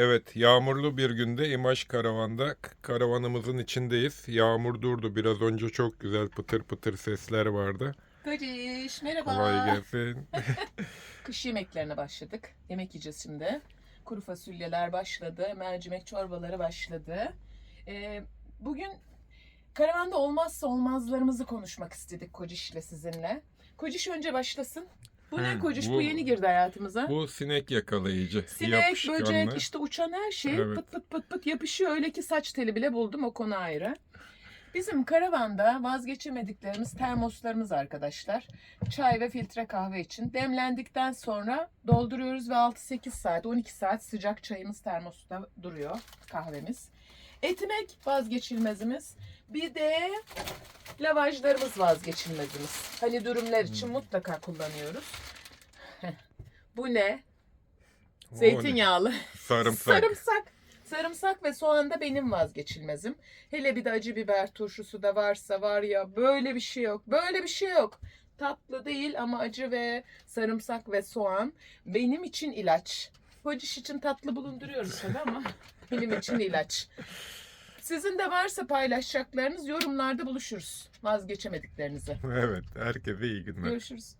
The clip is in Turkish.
Evet, yağmurlu bir günde İmaj Karavan'da karavanımızın içindeyiz. Yağmur durdu. Biraz önce çok güzel pıtır pıtır sesler vardı. Kociş merhaba. Kolay gelsin. Kış yemeklerine başladık. Yemek yiyeceğiz şimdi. Kuru fasulyeler başladı. Mercimek çorbaları başladı. Ee, bugün karavanda olmazsa olmazlarımızı konuşmak istedik Kociş'le sizinle. Kociş önce başlasın. Bu ne Hı, Kociş? Bu, bu- yeni girdi hayatımıza. Bu sinek yakalayıcı. Sinek, böcek, işte uçan her şey Evet. pıt pıt pıt pıt yapışıyor. Öyle ki saç teli bile buldum o konu ayrı. Bizim karavanda vazgeçemediklerimiz termoslarımız arkadaşlar. Çay ve filtre kahve için. Demlendikten sonra dolduruyoruz ve 6-8 saat, 12 saat sıcak çayımız termosta duruyor kahvemiz. Etimek vazgeçilmezimiz. Bir de lavajlarımız vazgeçilmezimiz. Hani durumlar için Hmm. mutlaka kullanıyoruz. Bu ne? O ne? Zeytinyağlı. Sarımsak. Sarımsak. Sarımsak ve soğan da benim vazgeçilmezim. Hele bir de acı biber turşusu da varsa var ya böyle bir şey yok. Böyle bir şey yok. Tatlı değil ama acı ve sarımsak ve soğan benim için ilaç. Hociş için tatlı bulunduruyoruz tabii ama benim için ilaç. Sizin de varsa paylaşacaklarınız yorumlarda buluşuruz. Vazgeçemediklerinizi. Evet, herkese iyi günler. Görüşürüz.